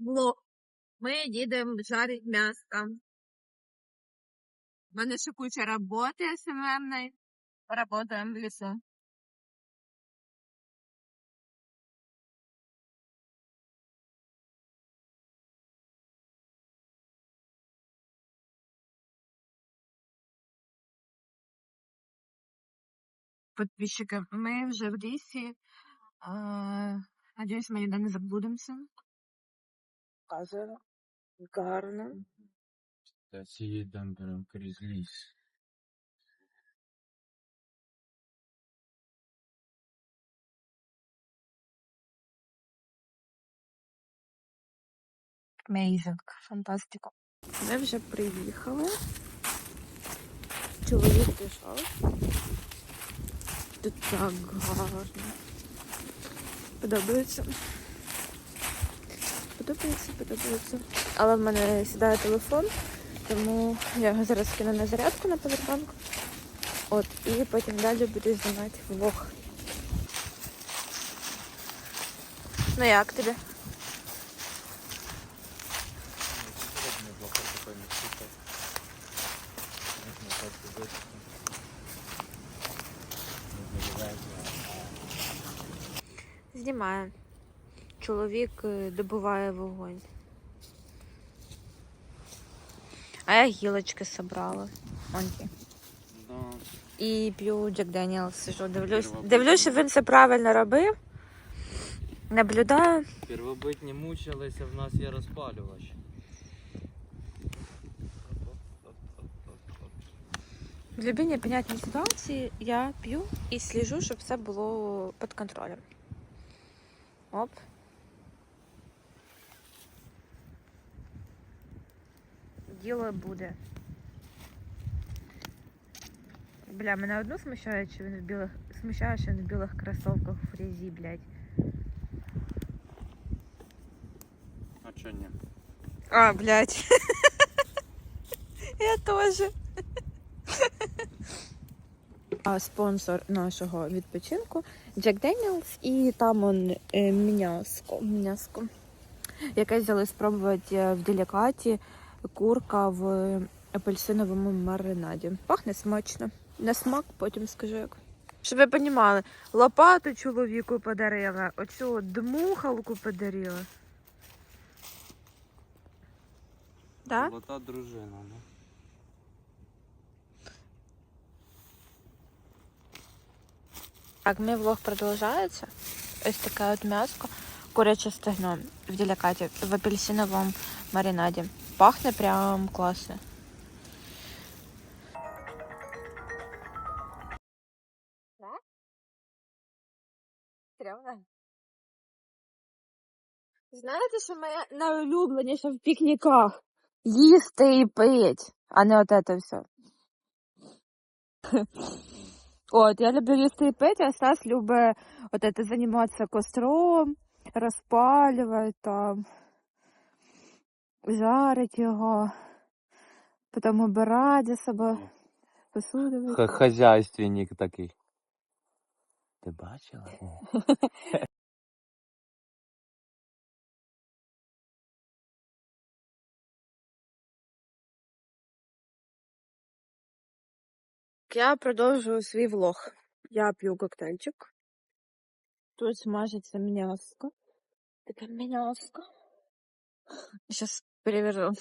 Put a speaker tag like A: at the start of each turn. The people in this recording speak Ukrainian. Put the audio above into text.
A: влог. Ми їдемо жарити м'яско. У мене ще куча роботи СММної. Работаємо в лісу. Подписчики, ми вже в лісі. Надіюсь, ми ніде не заблудимося. Показую. Гарно.
B: Та їдемо прям крізь ліс.
A: Amazing. Фантастика. Ми вже приїхали. Чоловік пішов. Тут так гарно. Подобається. Подобається, подобається. Але в мене сідає телефон, тому я його зараз кину на зарядку на повербанк. От, і потім далі буду знімати влог. Ну як тобі? Знімаю. Чоловік е, добуває вогонь. А я гілочки собрала.
B: Да.
A: І п'ю Джек Деніел, сижу, дивлюсь. Дивлюсь, щоб він все правильно робив. Наблюдаю.
B: Первобитні мучилися, в нас є розпалювач.
A: В любій непонятній ситуації я п'ю і сліжу, щоб все було під контролем. Оп. Діло буде. Бля, мене одну смущає, що він в білих. Смущає, що він в білих кросовках в фрезі, блядь.
B: А чо ні?
A: А, блядь. Я тоже. А спонсор нашого відпочинку Джек Деніелс і там он е, м'яско, м'яско, яке взяли спробувати е, в делікаті курка в апельсиновому маринаді. Пахне смачно. На смак потім скажу як. Щоб ви розуміли, лопату чоловіку подарила, оцю дмухалку подарила. Да?
B: Золота дружина, ну.
A: Так, мій влог продовжується. Ось таке от м'яско. Куряче стегно в делікаті, в апельсиновому маринаді. Пахне прям класно. Знаєте, що моє найулюбленіше в пікніках? Їсти і пить, а не от це все. От, я люблю їсти і пити, а Стас любить от это займатися костром, розпалювати там, жарить його, потім убирати за собою, посуду. мити.
B: Хазяйственник такий. Ти бачила?
A: Я продовжую свій влог. Я п'ю коктейльчик. Тут смажиться м'яско. Таке м'яско. Зараз переверну.